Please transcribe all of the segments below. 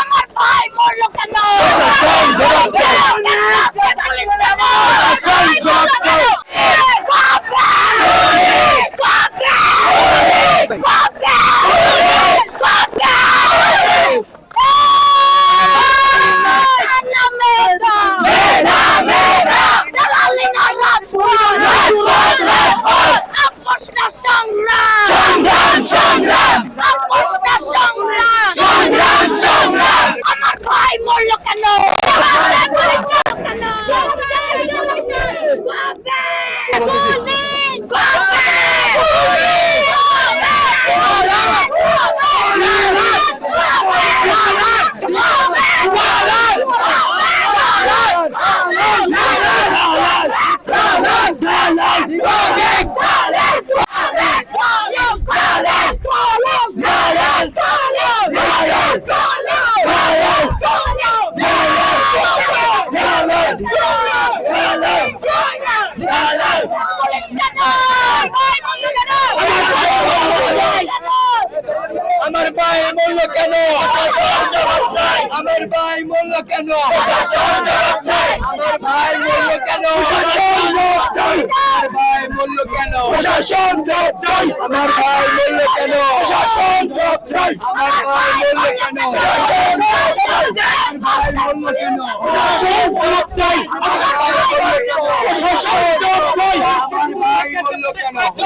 আমার ভাই মরলো কেন? পুলিশ কেন ভাই মরলো কেন আমার ভাই মরলো কেন? আমার ভাই মরলো কেন? আমার ভাই মরলো কেন? আমার ভাই মরলো কেন? আমার ভাই মরলো কেন? আমার ভাই মরলো কেন? আমার ভাই মরলো কেন আমার ভাই মরলো কেন আমার ভাই মরলো কেন আমার ভাই মরলো কেন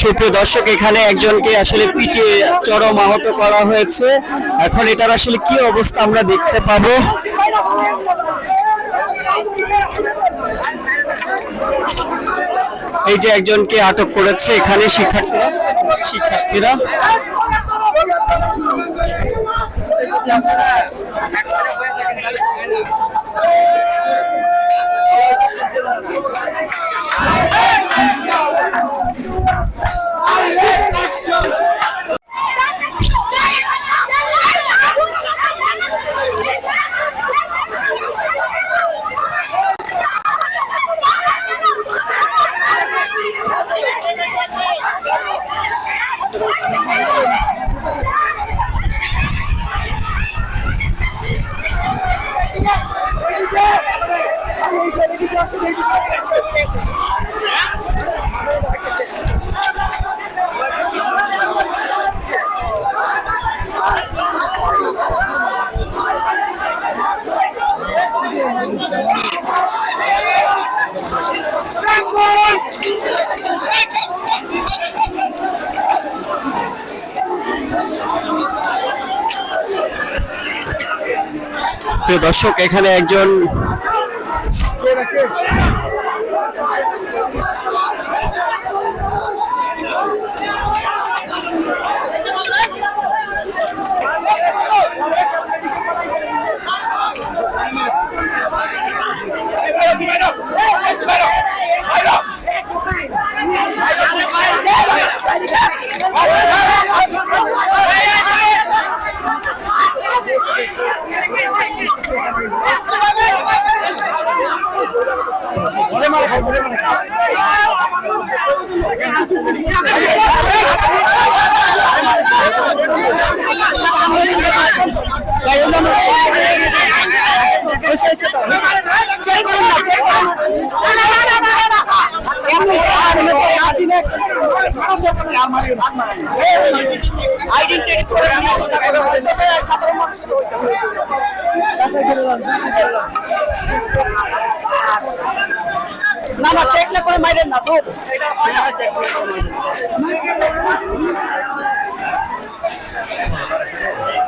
সুপ্রিয় দর্শক, এখানে একজনকে আসলে পিটে চরম আহত করা হয়েছে। এখন এটার আসলে কি অবস্থা আমরা দেখতে পাবো। এই যে একজনকে আটক করেছে এখানে শিক্ষার্থীরা। শিক্ষার্থীরা প্রিয় দর্শক এখানে একজন আমার আইডেন্টিটি করে বিশ্বটা করে হইতে আর সাধারণ মানুষের হইতে হবে না না চেক করে মাইরেন না। তো এটা হয় না চেক করে